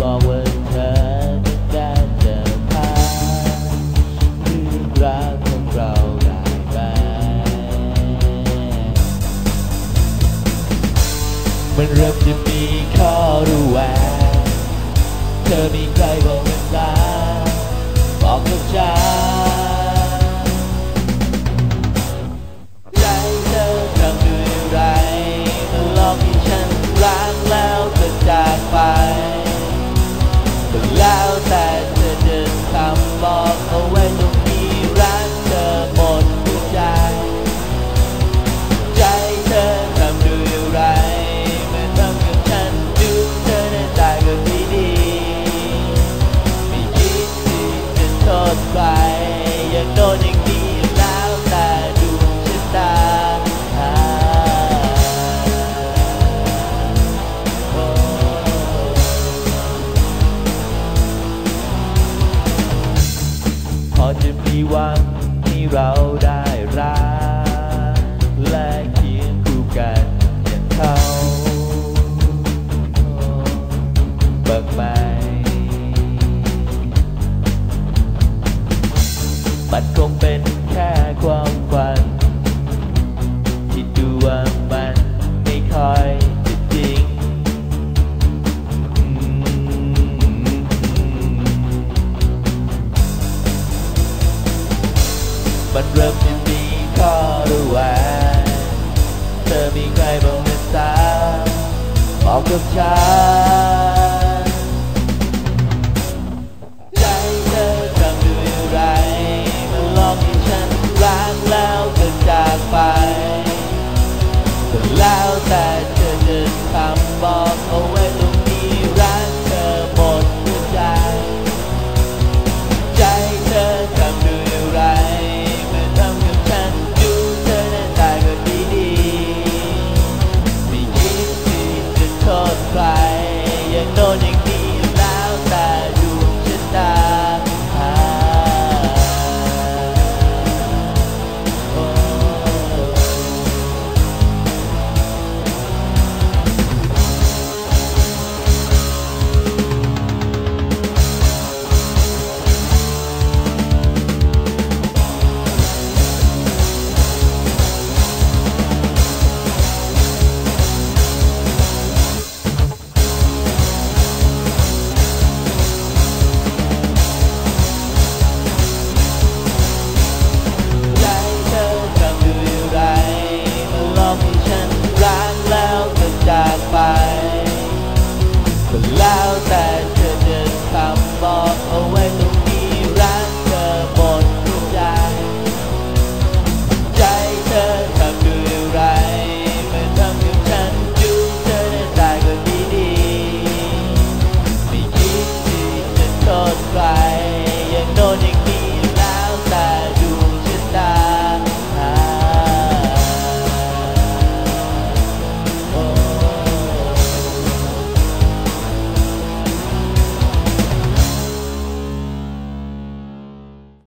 บอกว่าเธอต้องการาเรื่อราวของเราได้ไหมมันเริ่มจะมีข้อรู้แวงเธอมีใครบ้างไหมบอกกับฉัน มีหวันให้เราได้รักและเคียงคู่กันอย่างเขาเบิกใบมันคงเป็นแค่ความฝัน มันเริ่มจะมีข้อระแวงเธอมีใครบ้างไหมสาวบอกกับฉัน